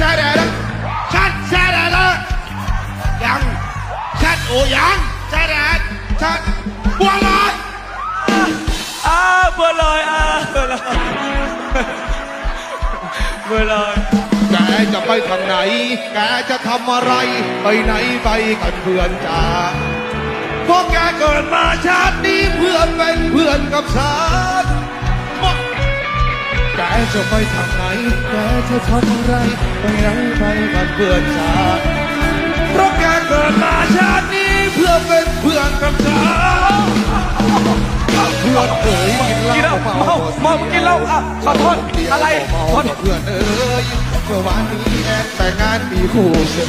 ชาแดดชัดชาแดดยังชัดโอ้ยังชาแดดชัดบัวลอยอ้าบัวลอยอ้าบัวลอยบัวลอยแกจะไปทางไหน แกจะทำอะไร ไปไหนไปกันเพื่อนจ้าเพราะแกเกิดมาชาตินี้เพื่อนเป็นเพื่อนกับฉัน แกจะไปทางไหนแกจะทำอะไรไปไหนไปกันเพื่อนจ้าเพราะแกเกิดมาชาตินี้เพื่อเป็นเพื่อนกับฉันเพื่อนเอ๋ยกินเหกินแล้ล้าเมาเมากินเหล้าอะขอโทษอะไรขอโทษเพื่อนเอ๋ยเมื่อวานนี้แอนแต่งงานมีคู่เสร็จ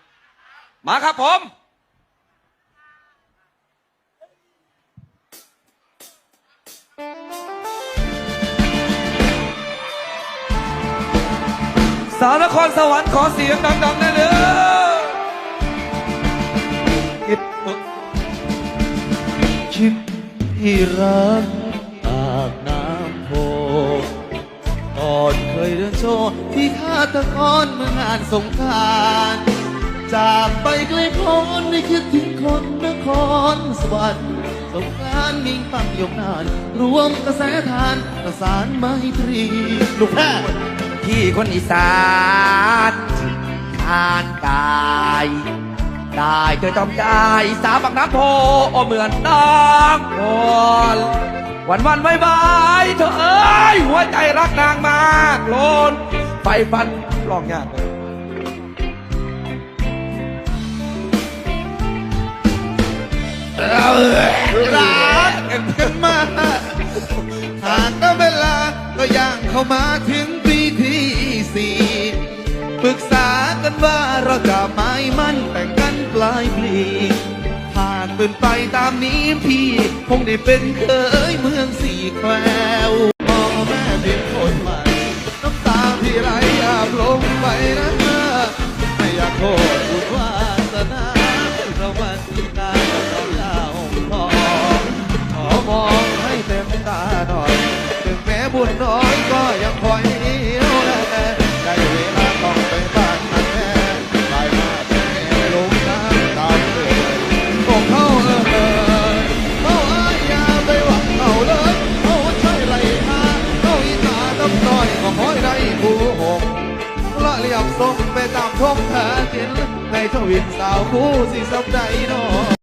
มาครับผม สาวนครสวรรค์ขอเสียงดังๆได้เลยคิดคิดที่รักปากน้ำโพก่อนเคยเดินโชว์ที่ท่าตะกอนเมื่องานสงกราร จากไปไกลโพ้นได้คิดถึงคนนครสวรรค์สงกรานต์มิ่งปังยกนาน รวมกระแสทานประสานไมตรีลูกแพ้พี่คนอีสานทานกาย ได้เจอจอมใจสาวปากน้ำโพอเหมือนน้องคนวันวันบายบายเธอเอ้ยหัวใจรักนางมากโลนไฟฟันร้องยากเลย รักกันมาหากแต่เวลาก็ย่างเข้ามาถึงปีที่สี่ปรึกษากันว่าเราจะไม่มั่นแต่งกันปลายปีหากเป็นไปตามนี้พี่คงได้เป็นเคยเมืองสี่แคววพ่อแม่เป็นคนใหม่น้ำตาพี่ไหลอาบลงไปนะ ละเรียบส่งไปตามท้องทางกินในทวินสาวคู่สิสับใดนอ